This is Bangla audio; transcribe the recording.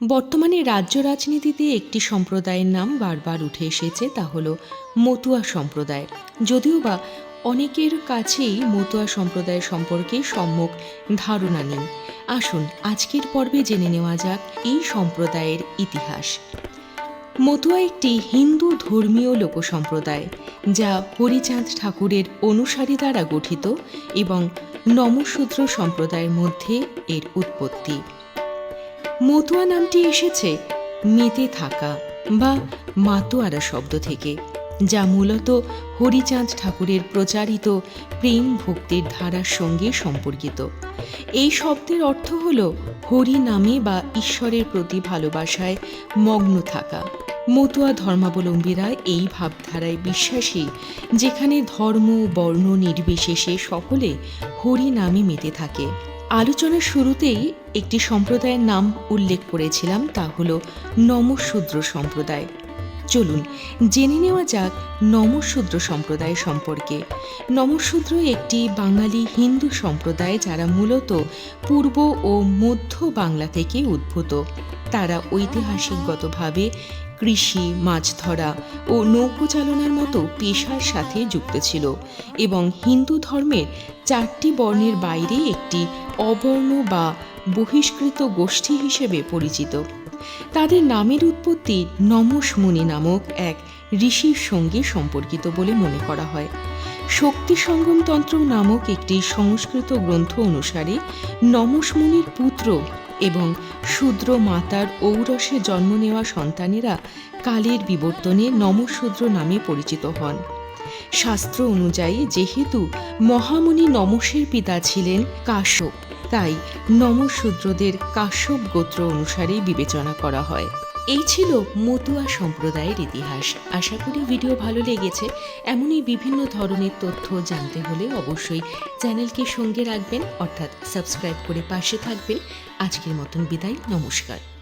বর্তমানে রাজ্য রাজনীতিতে একটি সম্প্রদায়ের নাম বারবার উঠে এসেছে, তা হলো মতুয়া সম্প্রদায় যদিও বা অনেকের কাছেই মতুয়া সম্প্রদায় সম্পর্কে সম্যক ধারণা নেই। আসুন আজকের পর্বে জেনে নেওয়া যাক এই সম্প্রদায়ের ইতিহাস। মতুয়া একটি হিন্দু ধর্মীয় লোকসম্প্রদায়, যা হরিচাঁদ ঠাকুরের অনুসারী দ্বারা গঠিত এবং নমশূদ্র সম্প্রদায়ের মধ্যে এর উৎপত্তি। মতুয়া নামটি এসেছে মেতে থাকা বা মাতোয়ারা শব্দ থেকে, যা মূলত হরিচাঁদ ঠাকুরের প্রচারিত প্রেম ভক্তির ধারার সঙ্গে সম্পর্কিত। এই শব্দের অর্থ হল হরি নামে বা ঈশ্বরের প্রতি ভালোবাসায় মগ্ন থাকা। মতুয়া ধর্মাবলম্বীরা এই ভাবধারায় বিশ্বাসী, যেখানে ধর্ম, বর্ণ নির্বিশেষে সকলে হরি নামে মেতে থাকে। আলোচনার শুরুতেই একটি সম্প্রদায়ের নাম উল্লেখ করেছিলাম তা হল নমশূদ্র সম্প্রদায়। চলুন, জেনে নেওয়া যাক নমশূদ্র সম্প্রদায় সম্পর্কে। নমশূদ্র একটি বাঙালি হিন্দু সম্প্রদায় যারা মূলত পূর্ব ও মধ্য বাংলা থেকে উদ্ভূত। তারা ঐতিহাসিকগতভাবে কৃষি মাছ ধরা ও নৌকো চালনার মতো পেশার সাথে যুক্ত ছিল এবং হিন্দু ধর্মের চারটি বর্ণের বাইরে একটি অবর্ণ বা বহিষ্কৃত গোষ্ঠী হিসেবে পরিচিত। তাদের নামের উৎপত্তি নমস মুনি নামক এক ঋষির সঙ্গে সম্পর্কিত বলে মনে করা হয়। শক্তি সঙ্গমতন্ত্র নামক একটি সংস্কৃত গ্রন্থ অনুসারে নমস মুনির পুত্র এবং শূদ্র মাতার ঔরসে জন্ম নেওয়া সন্তানেরা কালের বিবর্তনে নমশূদ্র নামে পরিচিত হন। শাস্ত্র অনুযায়ী যেহেতু মহামুনি নমসের পিতা ছিলেন কাশ্যপ তাই নমশূদ্রদের কাশ্যপ গোত্র অনুসারে বিবেচনা করা হয়। এই ছিল মতুয়া সম্প্রদায়ের ইতিহাস। আশা করি ভিডিও ভালো লেগেছে। এমনই বিভিন্ন ধরনের তথ্য জানতে হলে অবশ্যই চ্যানেলকে সঙ্গে রাখবেন, অর্থাৎ সাবস্ক্রাইব করে পাশে থাকবেন। আজকের মতন বিদায়, নমস্কার।